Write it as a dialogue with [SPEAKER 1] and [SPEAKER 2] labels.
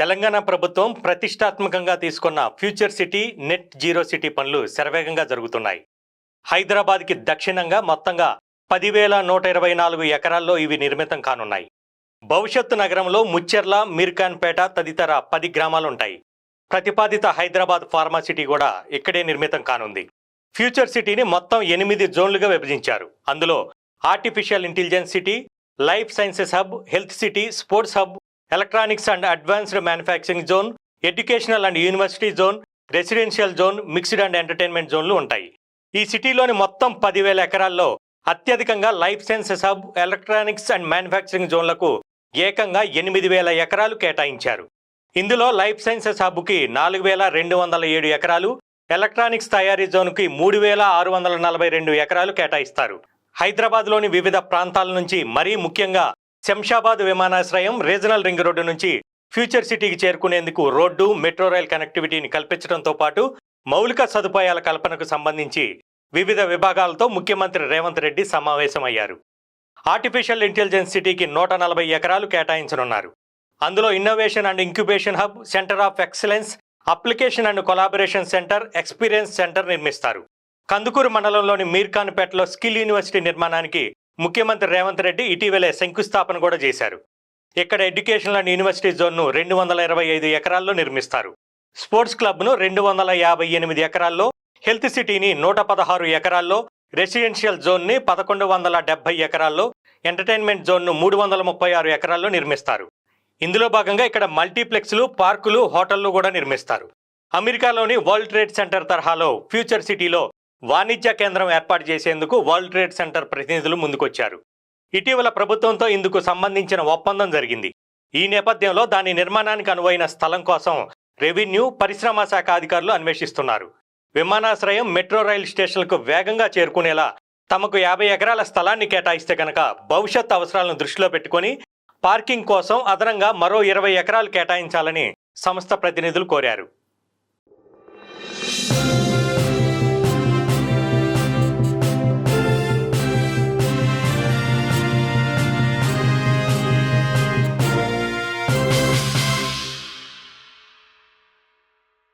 [SPEAKER 1] తెలంగాణ ప్రభుత్వం ప్రతిష్టాత్మకంగా తీసుకున్న future city net zero city పనులు శరవేగంగా జరుగుతున్నాయి. హైదరాబాద్కి దక్షిణంగా మొత్తంగా పదివేల నూట ఇరవై నాలుగు ఎకరాల్లో ఇవి నిర్మితం కానున్నాయి. భవిష్యత్తు నగరంలో ముచ్చెర్ల మీర్ఖాన్పేట తదితర పది గ్రామాలుంటాయి. ప్రతిపాదిత హైదరాబాద్ ఫార్మా సిటీ కూడా ఇక్కడే నిర్మితం కానుంది. ఫ్యూచర్ సిటీని మొత్తం ఎనిమిది జోన్లుగా విభజించారు. అందులో artificial intelligence city life sciences hub health city sports hub electronics and advanced manufacturing zone educational and university zone residential zone mixed and entertainment జోన్లు ఉంటాయి. ఈ సిటీలోని మొత్తం పదివేల ఎకరాల్లో అత్యధికంగా life sciences hub electronics and manufacturing జోన్లకు ఏకంగా ఎనిమిది వేల ఎకరాలు కేటాయించారు. ఇందులో లైఫ్ సైన్సెస్ హబ్కి నాలుగు వేల రెండు వందల ఏడు ఎకరాలు ఎలక్ట్రానిక్స్ తయారీ జోన్కి మూడు వేల ఆరు వందల నలభై రెండు ఎకరాలు కేటాయిస్తారు. హైదరాబాద్లోని వివిధ ప్రాంతాల నుంచి మరీ ముఖ్యంగా శంషాబాద్ విమానాశ్రయం రీజనల్ రింగ్ రోడ్డు నుంచి ఫ్యూచర్ సిటీకి చేరుకునేందుకు రోడ్డు మెట్రో రైల్ కనెక్టివిటీని కల్పించడంతో పాటు మౌలిక సదుపాయాల కల్పనకు సంబంధించి వివిధ విభాగాలతో ముఖ్యమంత్రి రేవంత్ రెడ్డి సమావేశమయ్యారు. ఆర్టిఫిషియల్ ఇంటెలిజెన్స్ సిటీకి నూట నలభై ఎకరాలు కేటాయించనున్నారు. అందులో innovation and incubation hub centre of excellence application and collaboration centre experience centre నిర్మిస్తారు. కందుకూరు మండలంలోని మీర్ఖాన్పేటలో స్కిల్ యూనివర్సిటీ నిర్మాణానికి ముఖ్యమంత్రి రేవంత్ రెడ్డి ఇటీవలే శంకుస్థాపన కూడా చేశారు. ఇక్కడ ఎడ్యుకేషనల్ అండ్ యూనివర్సిటీ జోన్ను రెండు వందల ఇరవై ఐదు ఎకరాల్లో నిర్మిస్తారు. స్పోర్ట్స్ క్లబ్ను రెండు వందల యాభై ఎనిమిది ఎకరాల్లో హెల్త్ సిటీని నూట పదహారు ఎకరాల్లో రెసిడెన్షియల్ జోన్ని పదకొండు వందల డెబ్బై ఎకరాల్లో ఎంటర్టైన్మెంట్ జోన్ను మూడు వందల ముప్పై ఆరు ఎకరాల్లో నిర్మిస్తారు. ఇందులో భాగంగా ఇక్కడ మల్టీప్లెక్స్లు పార్కులు హోటళ్ళు కూడా నిర్మిస్తారు. అమెరికాలోని వరల్డ్ ట్రేడ్ సెంటర్ తరహాలో ఫ్యూచర్ సిటీలో వాణిజ్య కేంద్రం ఏర్పాటు చేసేందుకు వరల్డ్ ట్రేడ్ సెంటర్ ప్రతినిధులు ముందుకొచ్చారు. ఇటీవల ప్రభుత్వంతో ఇందుకు సంబంధించిన ఒప్పందం జరిగింది. ఈ నేపథ్యంలో దాని నిర్మాణానికి అనువైన స్థలం కోసం రెవెన్యూ పరిశ్రమ శాఖ అధికారులు అన్వేషిస్తున్నారు. విమానాశ్రయం మెట్రో రైల్ స్టేషన్లకు వేగంగా చేరుకునేలా తమకు యాభై ఎకరాల స్థలాన్ని కేటాయిస్తే కనుక భవిష్యత్ అవసరాలను దృష్టిలో పెట్టుకొని పార్కింగ్ కోసం అదనంగా మరో ఇరవై ఎకరాలు కేటాయించాలని సంస్థ ప్రతినిధులు కోరారు.